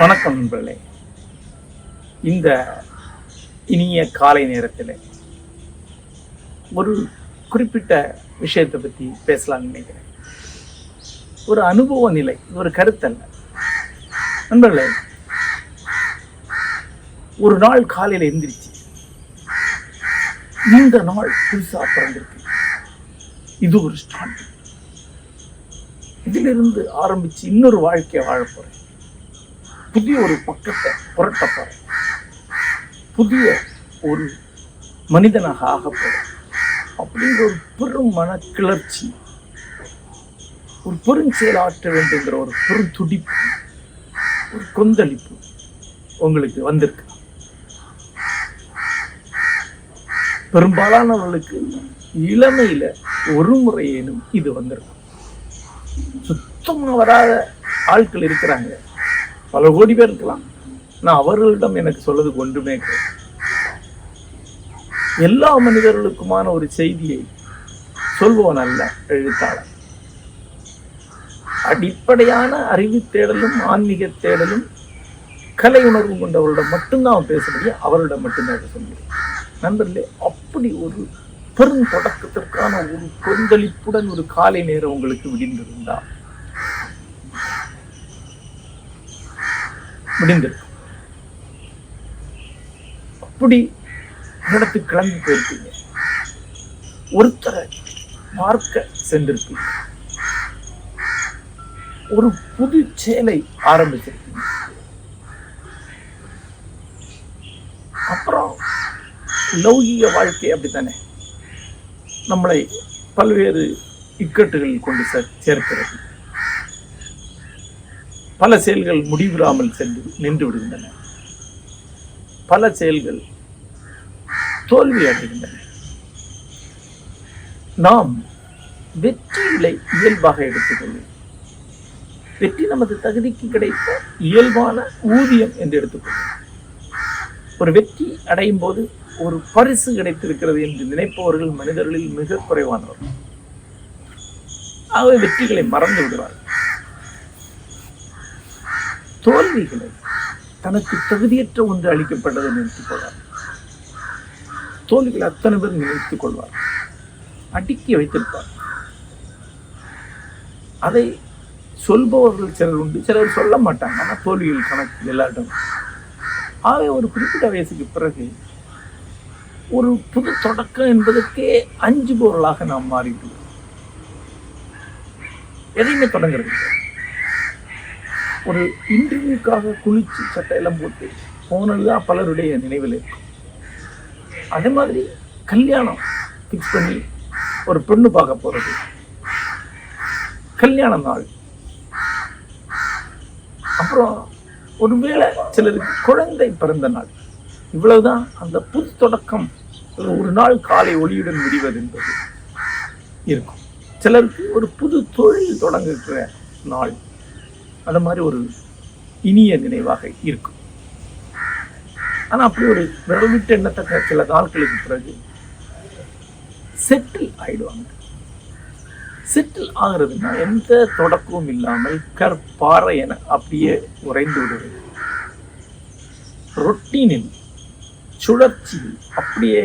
வணக்கம் நண்பர்களே. இந்த இனிய காலை நேரத்தில் ஒரு குறிப்பிட்ட விஷயத்தை பற்றி பேசலாம்னு நினைக்கிறேன். ஒரு அனுபவ நிலை ஒரு கருத்தல்ல. நண்பர்களே ஒரு நாள் காலையில் எந்திரிச்சு இந்த நாள் புதுசா பிறந்திருக்கு. இது ஒரு ஸ்டார்ட். இதிலிருந்து ஆரம்பிச்சு இன்னொரு வாழ்க்கையை வாழ போகிறேன் புதிய ஒரு பக்கத்தை புரட்டப்படும் புதிய ஒரு மனிதனாக ஆகப்படும் அப்படிங்கிற ஒரு பெரும் மன கிளர்ச்சி ஒரு பெருஞ்செயலாற்ற வேண்டுங்கிற ஒரு பெரும் துடிப்பு ஒரு கொந்தளிப்பு உங்களுக்கு வந்திருக்கு. பெரும்பாலானவர்களுக்கு இளமையில ஒரு முறையேனும் இது வந்திருக்கும் சுத்தமாக வராத ஆட்கள் இருக்கிறாங்க. பல கோடி பேர் இருக்கலாம். நான் அவர்களிடம் எனக்கு சொல்லதுக்கு ஒன்றுமே கிடையாது. எல்லா மனிதர்களுக்குமான ஒரு செய்தியை சொல்பவன் அல்ல எழுத்தாளர். அடிப்படையான அறிவு தேடலும் ஆன்மீக தேடலும் கலை உணர்வு கொண்டவர்களிடம் மட்டும்தான் அவன் பேச முடியும். அவரிடம் மட்டும்தான் பேச முடியும். நண்பர்களே அப்படி ஒரு பெரும் தொடக்கத்திற்கான ஒரு கொந்தளிப்புடன் ஒரு காலை நேரம் உங்களுக்கு விடிந்திருந்தால் முடிந்திருக்கும் அப்படி இடத்துக்கு கிளம்பி போயிருக்கீங்க. ஒருத்தரை பார்க்க சென்றிருக்கீங்க. ஒரு புது செயலை ஆரம்பிச்சிருக்கீங்க. அப்புறம் லௌகிக வாழ்க்கை அப்படித்தானே? நம்மளை பல்வேறு இக்கட்டுகளில் கொண்டு சேர்க்கிறது. பல செயல்கள் முடிவிடாமல் சென்று நின்று விடுகின்றன. பல செயல்கள் தோல்வி அடைகின்றன. நாம் வெற்றிகளை இயல்பாக எடுத்துக்கொள்வோம். வெற்றி நமது தகுதிக்கு கிடைத்த இயல்பான ஊதியம் என்று எடுத்துக்கொள்வோம். ஒரு வெற்றி அடையும் போது ஒரு பரிசு கிடைத்திருக்கிறது என்று நினைப்பவர்கள் மனிதர்களில் மிக குறைவானவர்கள். ஆகவே வெற்றிகளை மறந்து விடுவார்கள். தோல்விகளை தனக்கு தகுதியற்ற ஒன்று அளிக்கப்பட்டது நினைத்துக் கொள்வார். தோல்விகளை அத்தனை பேர் நினைத்துக் கொள்வார். அடுக்கி வைத்திருப்பார். அதை சொல்பவர்கள் சிலர் உண்டு. சிலர் சொல்ல மாட்டாங்க. ஆனால் தோல்விகள் கணக்கு எல்லாட்டும் ஆகவே ஒரு குறிப்பிட்ட வயசுக்கு பிறகு ஒரு புது தொடக்கம் என்பதற்கே அஞ்சு பொருளாக நாம் மாறிவிடுவோம். எதையுமே தொடங்குறது ஒரு இன்டர்வியூக்காக குளிச்சு சட்டையெல்லாம் போட்டு போனது தான் பலருடைய நினைவில் அதே மாதிரி கல்யாணம் ஃபிக்ஸ் பண்ணி ஒரு பெண்ணு பார்க்க போறது. கல்யாண நாள். அப்புறம் ஒருவேளை சிலருக்கு குழந்தை பிறந்த நாள். இவ்வளவுதான் அந்த புது தொடக்கம். ஒரு நாள் காலை ஒளியுடன் விடிவது என்பது இருக்கும். சிலருக்கு ஒரு புது தொழில் தொடங்குகிற நாள். அந்த மாதிரி ஒரு இனிய நினைவாக இருக்கும். ஆனா அப்படி ஒரு விரல் விட்டு எண்ணத்தக்க சில நாட்களுக்கு பிறகு செட்டில் ஆயிடுவாங்க. செட்டில் ஆகிறதுனா எந்த தொடக்கமும் இல்லாமல் கற்பாறை என அப்படியே உறைந்து விடுவது. ரொட்டீனில் சுழற்சியில் அப்படியே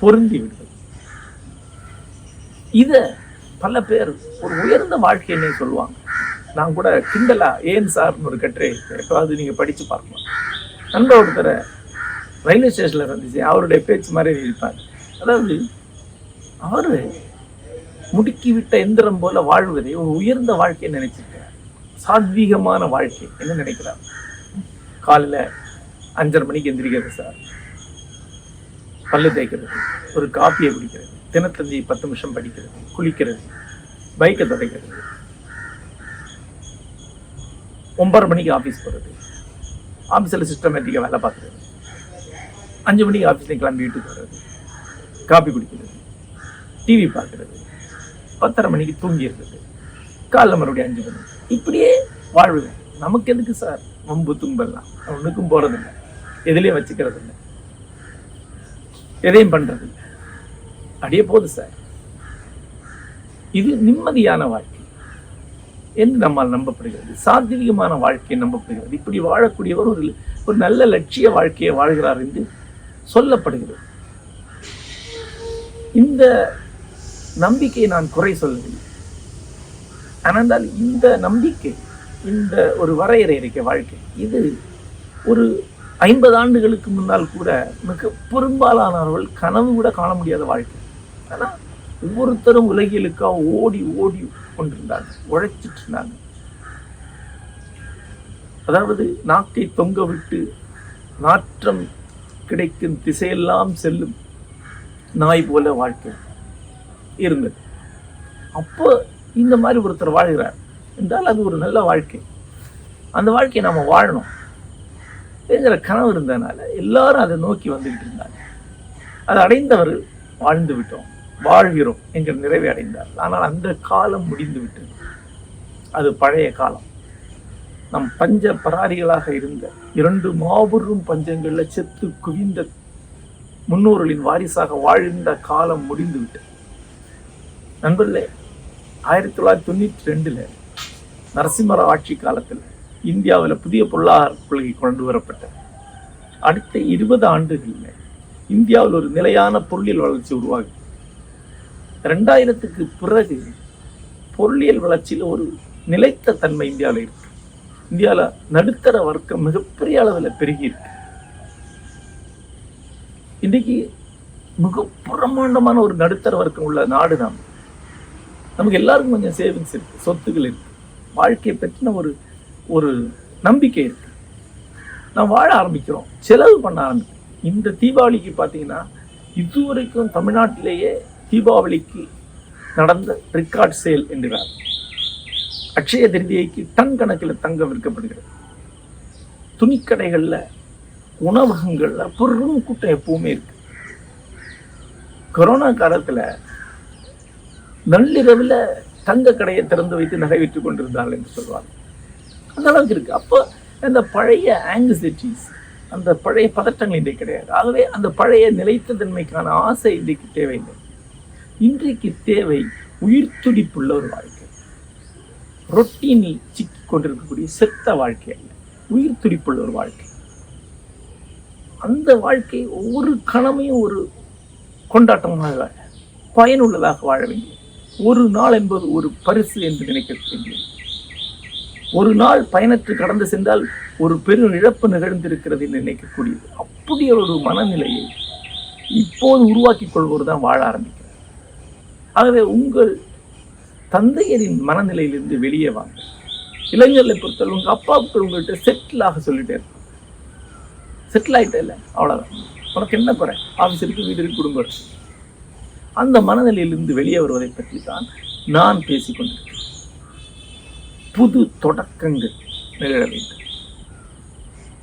பொருந்தி விடுவது. இத பல பேர் ஒரு உயர்ந்த வாழ்க்கைன்னே சொல்லுவாங்க. நான் கூட கிண்டலா ஏன் சார்னு ஒரு கட்டுரை எப்போது நீங்க படிச்சு பார்க்கலாம். நண்பர் ஒருத்தரை ரயில்வே ஸ்டேஷன்ல இருந்துச்சு அவருடைய பேச்சு மாதிரி இருப்பார். அதாவது அவரு முடுக்கிவிட்ட எந்திரம் போல வாழ்வதை ஒரு உயர்ந்த வாழ்க்கையை நினைச்சிருக்கிறார். சாத்வீகமான வாழ்க்கை என்ன நினைக்கிறார்? காலையில் அஞ்சரை மணிக்கு எந்திரிக்கிறது சார். பல்லு தேய்க்கிறது ஒரு காஃபியை குடிக்கிறது தினத்தந்தி பத்து நிமிஷம் படிக்கிறது குளிக்கிறது பைக்கை துடைக்கிறது. ஒன்பது மணிக்கு ஆஃபீஸ் போகிறது ஆஃபீஸில் சிஸ்டமேட்டிக்காக வேலை பார்க்குறது. அஞ்சு மணிக்கு ஆஃபீஸில் கிளம்பி வீட்டுக்கு வர்றது. காப்பி குடிக்கிறது. டிவி பார்க்கறது. பத்தரை மணிக்கு தூங்கிடுறது. காலைல மறுபடியும் அஞ்சு மணி. இப்படியே வாழ்வேன் நமக்கு எதுக்கு சார் வம்பு தும்பெல்லாம் ஒன்றுக்கும் போகிறதில்ல எதுலேயும் வச்சுக்கிறது இல்லை எதையும் பண்றது இல்லை அப்படியே போகுது சார் இது நிம்மதியான வாழ்க்கை. என்று நம்மால் நம்பப்படுகிறது. சாத்வீகமான வாழ்க்கையை நம்பப்படுகிறது. இப்படி வாழக்கூடியவர் ஒரு ஒரு நல்ல லட்சிய வாழ்க்கையை வாழ்கிறார் என்று சொல்லப்படுகிறது. இந்த நம்பிக்கையை நான் குறை சொல்லவில்லை ஆனால் இந்த நம்பிக்கை இந்த ஒரு வரையறை இருக்க வாழ்க்கை. இது ஒரு ஐம்பது ஆண்டுகளுக்கு முன்னால் கூட மிக பெரும்பாலானவர்கள் கனவு கூட காண முடியாத வாழ்க்கை. ஆனால் ஒவ்வொருத்தரும் உலகியலுக்காக ஓடி ஓடி கொண்டிருந்தாங்க உழைச்சிட்டு இருந்தாங்க. அதாவது நாக்கை தொங்க விட்டு நாற்றம் கிடைக்கும் திசையெல்லாம் செல்லும் நாய் போல வாழ்க்கை இருந்தது. அப்போ இந்த மாதிரி ஒருத்தர் வாழ்கிறார் என்றால் அது ஒரு நல்ல வாழ்க்கை. அந்த வாழ்க்கையை நாம் வாழணும். என்கிற கனவு இருந்ததுனால எல்லாரும் அதை நோக்கி வந்துகிட்டு இருந்தாங்க. அதை அடைந்தவர் வாழ்ந்து விட்டோம். வாழ்கிறோம் என்று நிறைவை அடைந்தார் ஆனால் அந்த காலம் முடிந்து விட்டது அது பழைய காலம். நம் பஞ்ச பராரிகளாக இருந்த இரண்டு மாபெரும் பஞ்சங்களில் செத்து குவிந்த முன்னோர்களின் வாரிசாக வாழ்ந்த காலம் முடிந்து விட்டது நண்பர்களே ஆயிரத்தி தொள்ளாயிரத்தி தொண்ணூற்றி ரெண்டுல நரசிம்மராவ் ஆட்சி காலத்தில் இந்தியாவில் புதிய பொருளாதார கொள்கை கொண்டு வரப்பட்டது. அடுத்த இருபது ஆண்டுகளில் இந்தியாவில் ஒரு நிலையான பொருளியல் வளர்ச்சி உருவாகும் ரெண்டாயிரத்துக்கு பிறகு பொருளியல் வளர்ச்சியில் ஒரு நிலைத்த தன்மை இந்தியாவில் இருக்கு. இந்தியாவில் நடுத்தர வர்க்கம் மிகப்பெரிய அளவில் பெருகி இருக்கு. இன்னைக்கு மிக பிரம்மாண்டமான ஒரு நடுத்தர வர்க்கம் உள்ள நாடு நாம். நமக்கு எல்லாருக்கும் கொஞ்சம் சேவிங்ஸ் இருக்கு சொத்துக்கள் இருக்கு. வாழ்க்கையை பற்றின ஒரு ஒரு நம்பிக்கை இருக்கு. நாம் வாழ ஆரம்பிக்கிறோம் செலவு பண்ண ஆரம்பிக்கிறோம். இந்த தீபாவளிக்கு பார்த்தீங்கன்னா இதுவரைக்கும் தமிழ்நாட்டிலேயே தீபாவளிக்கு நடந்த ரெக்கார்ட் சேல் என்கிறார் அக்ஷய திருதியைக்கு டன் கணக்கில் தங்கம் விற்கப்படுகிறது. துணிக்கடைகளில் உணவகங்களில் பெரும் கூட்டம் எப்பவுமே இருக்கு. கொரோனா காலத்துல நள்ளிரவில் தங்க கடையை திறந்து வைத்து நகை விற்றுக் கொண்டிருந்தார்கள் என்று சொல்வார் அந்த அளவுக்கு இருக்கு. அப்போ அந்த பழைய ஆங்ஸைட்டிஸ் அந்த பழைய பதட்டங்கள் இன்றைக்கு கிடையாது. ஆகவே அந்த பழைய நிலைத்த தன்மைக்கான ஆசை இன்றைக்கு தேவையில்லை. இன்றைக்கு தேவை உயிர் துடிப்புள்ள ஒரு வாழ்க்கை. ரொட்டீனில் சிக்கி கொண்டிருக்கக்கூடிய செத்த வாழ்க்கை அல்ல உயிர் துடிப்புள்ள ஒரு வாழ்க்கை. அந்த வாழ்க்கை ஒவ்வொரு கணமையும் ஒரு கொண்டாட்டமாக பயனுள்ளதாக வாழ வேண்டும். ஒரு நாள் என்பது ஒரு பரிசு என்று நினைக்கக்கூடிய ஒரு நாள் பயணத்து கடந்து சென்றால் ஒரு பெரும் இழப்பு நிகழ்ந்திருக்கிறது என்று நினைக்கக்கூடியது. அப்படி ஒரு மனநிலையை இப்போது உருவாக்கிக் கொள்வோர் தான் வாழ ஆரம்பிக்கும் ஆகவே உங்கள் தந்தையரின் மனநிலையிலிருந்து வெளியே வாங்க. இளைஞர்களை பொறுத்தவரை உங்க அப்பாவுக்கு உங்கள்கிட்ட செட்டில் ஆக சொல்லிட்டே இருக்கும் செட்டில் ஆகிட்டே இல்லை அவ்வளோதான் உனக்கு என்ன குறை? ஆஃபீஸ் இருக்குது வீடு இருக்கு குடும்பம் இருக்கு அந்த மனநிலையிலிருந்து வெளியே வருவதை பற்றி தான் நான் பேசிக்கொண்டிருக்கிறேன் புது தொடக்கங்கள் நிகழ வேண்டும்.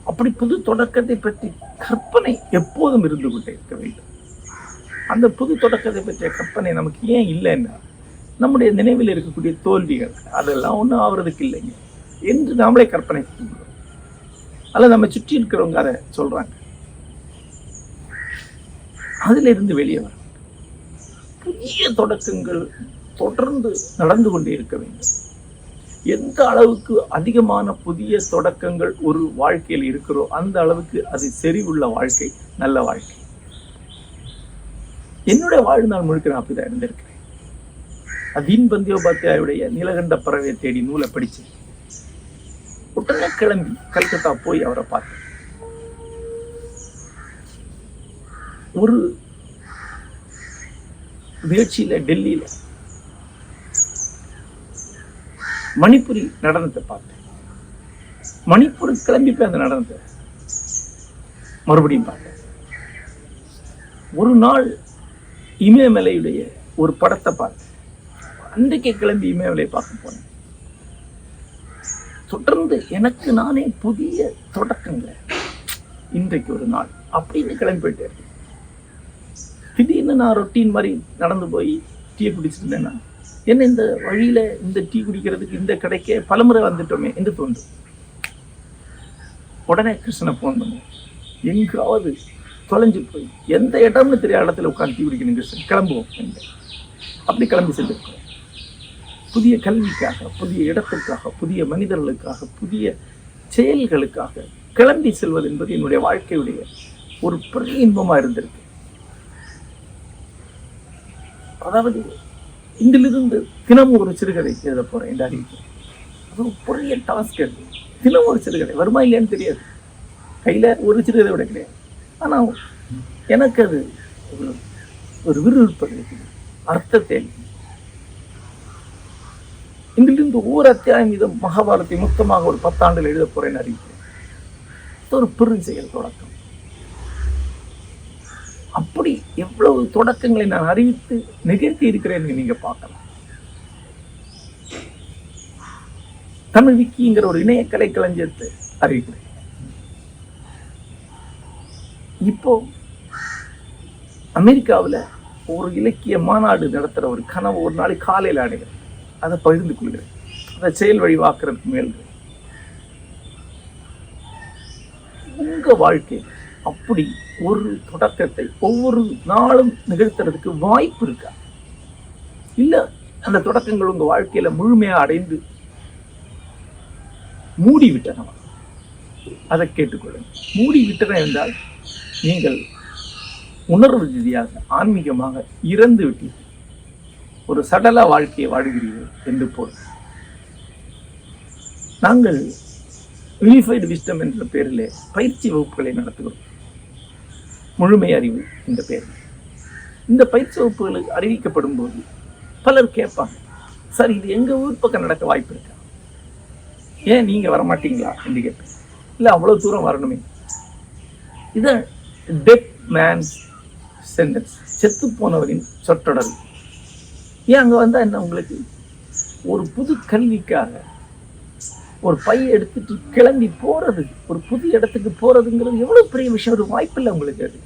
அப்படி புது தொடக்கத்தை பற்றி கற்பனை எப்போதும் இருந்து கொண்டே இருக்க வேண்டும். அந்த புது தொடக்கத்தை பற்றிய கற்பனை நமக்கு ஏன் இல்லைன்னா? நம்முடைய நினைவில் இருக்கக்கூடிய தோல்விகள் அதெல்லாம் ஒன்றும் ஆவறதுக்கு இல்லைங்க. என்று நாமளே கற்பனை செய்கிறோம். அல்ல நம்ம சுற்றி இருக்கிறவங்க அதை சொல்றாங்க. அதுல இருந்து வெளியே வர புதிய தொடக்கங்கள் தொடர்ந்து நடந்து கொண்டே இருக்க வேண்டும். எந்த அளவுக்கு அதிகமான புதிய தொடக்கங்கள் ஒரு வாழ்க்கையில் இருக்கிறோ அந்த அளவுக்கு அது செறிவுள்ள வாழ்க்கை நல்ல வாழ்க்கை. என்னுடைய வாழ்நாள் முழுக்க நான் அப்படிதான் இருந்திருக்கிறேன். அதீன் பந்தியோபாத்தியாயுடைய நீலகண்ட பறவை தேடி நூலை படிச்சு உடனே கிளம்பி கல்கத்தா போய் அவரை பார்த்தேன். ஒரு நிகழ்ச்சியில டெல்லியில மணிப்புரி நடனத்தை பார்த்தேன். மணிப்பூர் கிளம்பி போய் அந்த நடனத்தை மறுபடியும் பார்த்தேன். ஒரு நாள் இமயமலையுடைய ஒரு படத்தை பார்த்தேன் அன்றைக்கே கிளம்பி இமயமலையை பார்க்க போனேன். தொடர்ந்து எனக்கு நானே புதிய தொடக்கங்களை. இன்றைக்கு ஒரு நாள் அப்படின்னு கிளம்பி போயிட்டேன் திடீர்னு நான் ரொட்டீன் மாதிரி நடந்து போய் டீ குடிச்சிருந்தேன்னா என்ன இந்த வழியில இந்த டீ குடிக்கிறதுக்கு இந்த கடைக்கே பலமுறை வந்துட்டோமே என்று தோன்றும். உடனே கிருஷ்ணனை போன் எங்காவது தொலைஞ்சு போய் எந்த இடம்னு தெரியாத இடத்துல உட்காந்து தீ குடிக்கணும் கிருஷ்ணன் கிளம்புவோம் அப்படி கிளம்பி சென்றிருக்கோம் புதிய கல்விக்காக புதிய இடத்திற்காக புதிய மனிதர்களுக்காக புதிய செயல்களுக்காக கிளம்பி செல்வது என்பது என்னுடைய வாழ்க்கையுடைய ஒரு பெரிய இன்பமா இருந்திருக்கு. அதாவது இன்றிலிருந்து தினமும் ஒரு சிறுகதை எழுத போறேன் என்று அறிவிக்கிறேன். அது ஒரு பெரிய டாஸ்க் அது. தினமும் ஒரு சிறுகதை. வருமா இல்லையான்னு தெரியாது. கையில ஒரு சிறுகதை விட கிடையாது. ஆனால் எனக்கு அது ஒரு விறுவிறுப்பு அர்த்தத்தை இங்கிலிருந்து ஒவ்வொரு அத்தியாயம் இதை மகாபாரத்தை மொத்தமாக ஒரு பத்தாண்டில் எழுத போறேன்னு அறிவிக்கிறேன். ஒரு ஒரு பெருஞ்செயல் தொடக்கம். அப்படி எவ்வளவு தொடக்கங்களை நான் அறிவித்து நிகழ்த்தி இருக்கிறேன் நீங்க பார்க்கலாம். தமிழ் விக்கிங்கிற ஒரு இணைய கலை களஞ்சியத்தை அறிவிக்கிறேன். இப்போ அமெரிக்காவுல ஒரு இலக்கிய மாநாடு நடத்துற ஒரு கனவு ஒரு நாளைக்கு காலையில் அடைகிறேன் அதை பகிர்ந்து கொள்கிறேன். அதை செயல் வழிவாக்குறதுக்கு மேல் உங்க வாழ்க்கை அப்படி ஒரு தொடக்கத்தை ஒவ்வொரு நாளும் நிகழ்த்துறதுக்கு வாய்ப்பு இருக்கா? இல்லை அந்த தொடக்கங்கள் உங்க வாழ்க்கையில முழுமையா அடைந்து மூடி விட்டனவா அதை கேட்டுக்கொள்ளுங்க. மூடி விட்டன என்றால் நீங்கள் உணர்வு ரீதியாக ஆன்மீகமாக இறந்து விட்டீர்கள். ஒரு சடல வாழ்க்கையை வாழ்கிறீர்கள் என்று போல். நாங்கள் யூனிஃபைடு விஸ்டம் என்ற பெயரிலே பயிற்சி வகுப்புகளை நடத்துகிறோம். முழுமை அறிவு என்ற பெயரில். இந்த பயிற்சி வகுப்புகளுக்கு அறிவிக்கப்படும் போது பலர் கேட்பாங்க சார் இது எங்க ஊர் பக்கம் நடக்க வாய்ப்பு இருக்கா? ஏன் நீங்க வரமாட்டீங்களா? என்று கேட்பேன் இல்லை அவ்வளவு தூரம் வரணுமே. இதை டெட் மேன்ஸ் சென்டென்ஸ் செத்து போனவரின் சொற்றொடர் ஏன் அங்க வந்தா என்ன உங்களுக்கு? ஒரு புது கல்விக்காக ஒரு பைய எடுத்துட்டு கிளம்பி போறது ஒரு புது இடத்துக்கு போறதுங்கிறது எவ்வளவு பெரிய விஷயம்? ஒரு வாய்ப்பு இல்லை உங்களுக்கு அது.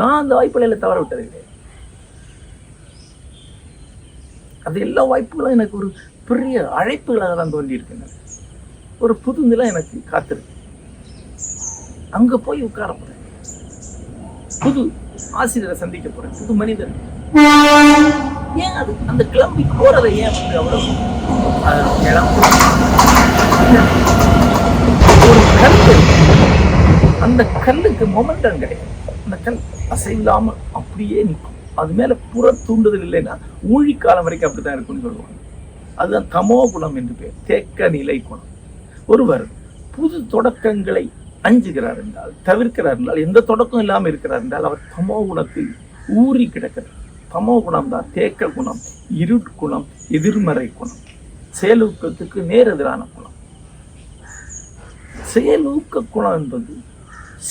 நான் அந்த வாய்ப்புகளை தவற விட்டது கிடையாது அது எல்லா வாய்ப்புகளும் எனக்கு ஒரு பெரிய அழைப்புகளாக தான் தோன்றி ஒரு புது நிலை எனக்கு காத்திருக்கு. அங்க போய் உட்கார போறேன். புது ஆசிரியரை சந்திக்க போறேன். புது மனிதர். ஏன் அது? அந்த கிளம்பி போறதை ஏன் வந்து அவ்வளவு ஒரு கல்லு. அந்த கல்லுக்கு மொமெண்டம் கிடையாது அந்த கல் அசைவில்லாமல் அப்படியே நிற்கும். அது மேல புற தூண்டுதல் இல்லைன்னா ஊழிக்காலம் வரைக்கும் அப்படித்தான் இருக்கும்னு சொல்லுவாங்க. அதுதான் தமோ குணம் என்று பேர். தேக்க நிலை குணம். ஒருவர் புது தொடக்கங்களை அஞ்சுகிறார் என்றால் தவிர்க்கிறார் என்றால் எந்த தொடக்கம் இல்லாம இருக்கிறார் என்றால் அவர் தமோ குணத்தில் ஊறி கிடக்கிறார். தமோ குணம் தான் தேக்க குணம் இருட்குணம் எதிர்மறை குணம் செயலூக்கத்துக்கு நேரெதிரான குணம். செயலூக்க குணம் என்பது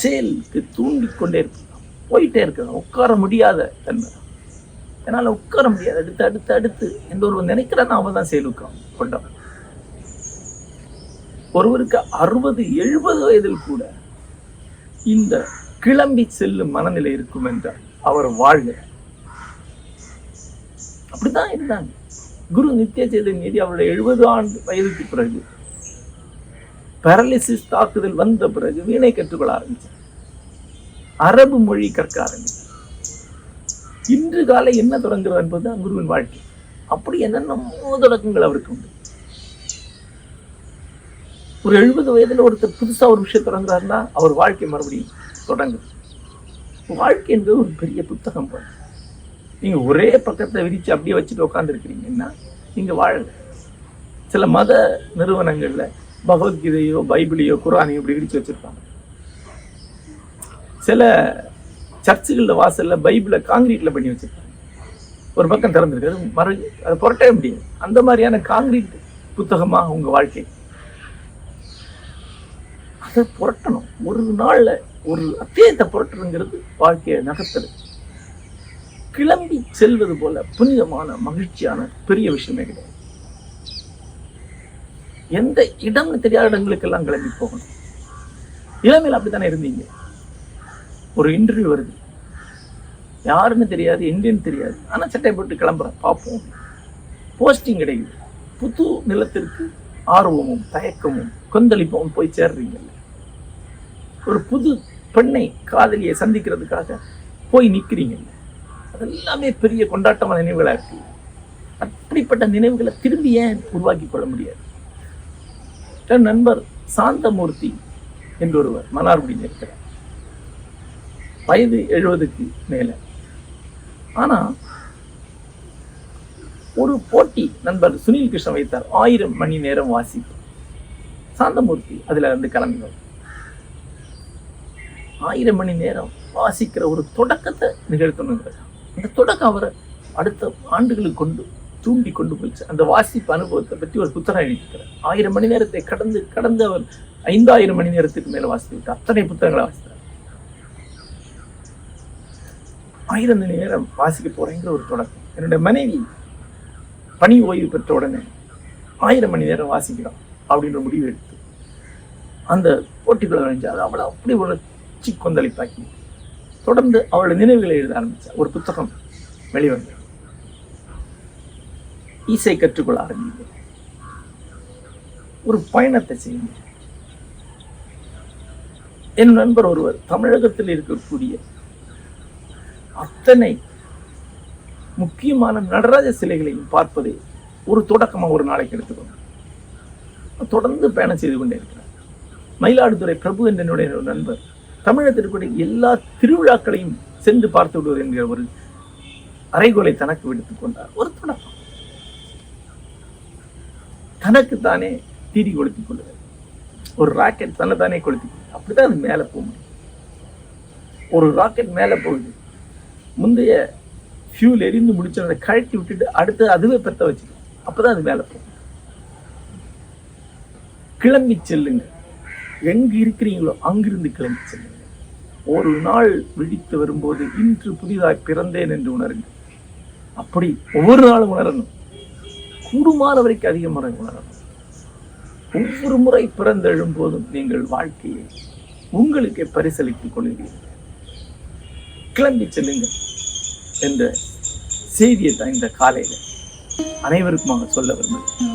செயலுக்கு தூண்டிக்கொண்டே இருப்பது. போயிட்டே இருக்கிறது உட்கார முடியாத தன்மை. என்னால் உட்கார முடியாது. அடுத்து அடுத்து அடுத்து எந்த ஒருவன் நினைக்கிறான் அவன் தான் செயலூக்கம் கொண்டவன். ஒருவருக்கு அறுபது எழுபது வயதில் கூட இந்த கிளம்பி செல்லும் மனநிலை இருக்கும் என்றால் அவர் வாழ்க அப்படித்தான் இருந்தாங்க. குரு நித்ய சேதன்யதி அவருடைய எழுபது ஆண்டு வயதுக்கு பிறகு பேரலிசிஸ் தாக்குதல் வந்த பிறகு வீணை கற்றுக்கொள்ள ஆரம்பிச்சார். அரபு மொழி கற்க ஆரம்பிச்சார். இன்று காலை என்ன தொடங்குறது என்பதுதான் குருவின் வாழ்க்கை. அப்படி என்னென்ன தொடக்கங்கள் அவருக்கு உண்டு. ஒரு எழுபது வயதில் ஒருத்தர் புதுசாக ஒரு விஷயம் தொடங்குறாருன்னா அவர் வாழ்க்கை மறுபடியும் தொடங்குது வாழ்க்கை என்பது ஒரு பெரிய புத்தகம் போல. நீங்கள் ஒரே பக்கத்தை விரித்து அப்படியே வச்சுட்டு உட்காந்துருக்கிறீங்கன்னா நீங்கள் வாழல சில மத நிறுவனங்களில் பகவத்கீதையோ பைபிளையோ குரானையோ இப்படி விரித்து வச்சிருப்பாங்க. சில சர்ச்சுகளில் வாசலில் பைபிளை காங்கிரீட்டில் பண்ணி வச்சிருப்பாங்க. ஒரு பக்கம் திறந்திருக்கு அது மறு அதை புரட்டவே முடியாது. அந்த மாதிரியான காங்கிரீட் புத்தகமா உங்கள் வாழ்க்கை? அதை புரட்டணும். ஒரு நாள்ல ஒரு அத்தியத்தை புரட்டுறதுங்கிறது வாழ்க்கையை நகர்த்தது. கிளம்பி செல்வது போல புனிதமான மகிழ்ச்சியான பெரிய விஷயமே கிடையாது. எந்த இடம்னு தெரியாத இடங்களுக்கெல்லாம் கிளம்பி போகணும். இளமையில் அப்படித்தானே இருந்தீங்க? ஒரு இன்டர்வியூ வருது. யாருன்னு தெரியாது எங்கேன்னு தெரியாது. ஆனா சட்டை போட்டு கிளம்புறேன் பார்ப்போம். போஸ்டிங் கிடைக்குது. புது நிலத்திற்கு ஆர்வமும் தயக்கமும் கொந்தளிப்பும் போய் சேர்றீங்கல்ல ஒரு புது பெண்ணை காதலியை சந்திக்கிறதுக்காக போய் நிற்கிறீங்க அதெல்லாமே பெரிய கொண்டாட்டமான நினைவுகளா இருக்கு. அப்படிப்பட்ட நினைவுகளை திரும்பி ஏன் உருவாக்கி கொள்ள முடியாது? என் நண்பர் சாந்தமூர்த்தி என்றொருவர் மன்னார்குடியில் இருக்கிறார் வயது எழுபதுக்கு மேல. ஆனா ஒரு போட்டி நண்பர் சுனில் கிருஷ்ணன் வைத்தார். ஆயிரம் மணி நேரம் வாசிப்பு. சாந்தமூர்த்தி அதுல இருந்து கிளம்பினார். ஆயிரம் மணி நேரம் வாசிக்கிற ஒரு தொடக்கத்தை நிகழ்த்தணுங்கிறது அந்த தொடக்கம் அவரை அடுத்த ஆண்டுகளுக்கு கொண்டு தூண்டி கொண்டு போயிடுச்சு. அந்த வாசிப்பு அனுபவத்தை பற்றி ஒரு புத்தகம் எழுதியிருக்கிறார். ஆயிரம் மணி நேரத்தை கடந்து கடந்து அவர் ஐந்தாயிரம் மணி நேரத்துக்கு மேல வாசித்து விட்டார் அத்தனை புத்தகங்களை வாசித்தார். ஆயிரம் மணி நேரம் வாசிக்க போறேங்கிற ஒரு தொடக்கம். என்னுடைய மனைவி பணி ஓய்வு பெற்ற உடனே ஆயிரம் மணி நேரம் வாசிக்கிறோம் அப்படின்ற முடிவு எடுத்து அந்த போட்டிக்குள்ள நுழைஞ்சால் அவளை அப்படி ஒரு உணர்ச்சி கொந்தளிப்பாக்கி தொடர்ந்து அவளோட நினைவுகளை எழுத ஆரம்பித்தார். ஒரு புத்தகம் வெளிவந்தது. இசை கற்றுக்கொள்ள ஆரம்பித்தது. ஒரு பயணத்தை செய்யுங்க என் நண்பர் ஒருவர் தமிழகத்தில் இருக்கக்கூடிய அத்தனை முக்கியமான நடராஜ சிலைகளையும் பார்ப்பதை ஒரு தொடக்கமாக ஒரு நாளைக்கு எடுத்துக்கணும் தொடர்ந்து பயணம் செய்து கொண்டே இருக்கிறார். மயிலாடுதுறை பிரபு என்ற என்னுடைய நண்பர் தமிழகத்தில் எல்லா திருவிழாக்களையும் சென்று பார்த்து விடுவது என்கிற ஒரு அறைகோலை தனக்கு விடுத்துக் கொண்டார். ஒரு தொடக்கம். தனக்கு தானே தீடி கொளுத்திக் கொள்ளுதல். ஒரு ராக்கெட் தன்னைத்தானே கொளுத்தி அப்படிதான் அது மேலே போக முடியும். ஒரு ராக்கெட் மேலே போகுது. முந்தைய ஃபியூல் எரிந்து முடிச்ச அதை கழட்டி விட்டுட்டு அடுத்து அதுவே பெத்த வச்சுக்கணும் அப்பதான் அது மேலே போகும். கிளம்பி செல்லுங்க எங்க இருக்கிறீங்களோ அங்கிருந்து கிளம்பி செல்லுங்க ஒரு நாள் விழித்து வரும்போது இன்று புதிதாய் பிறந்தேன் என்று உணருங்கள் அப்படி ஒவ்வொரு நாளும் உணரணும். கூடுமான வரைக்கும் அதிக முறை உணரணும். ஒவ்வொரு முறை பிறந்தெழும் போதும் நீங்கள் வாழ்க்கையை உங்களுக்கே பரிசளித்துக் கொள்கிறீர்கள் கிளம்பி செல்லுங்க என்ற செய்தியை தான் இந்த காலையில அனைவருக்குமாக சொல்ல விரும்புகிறேன்.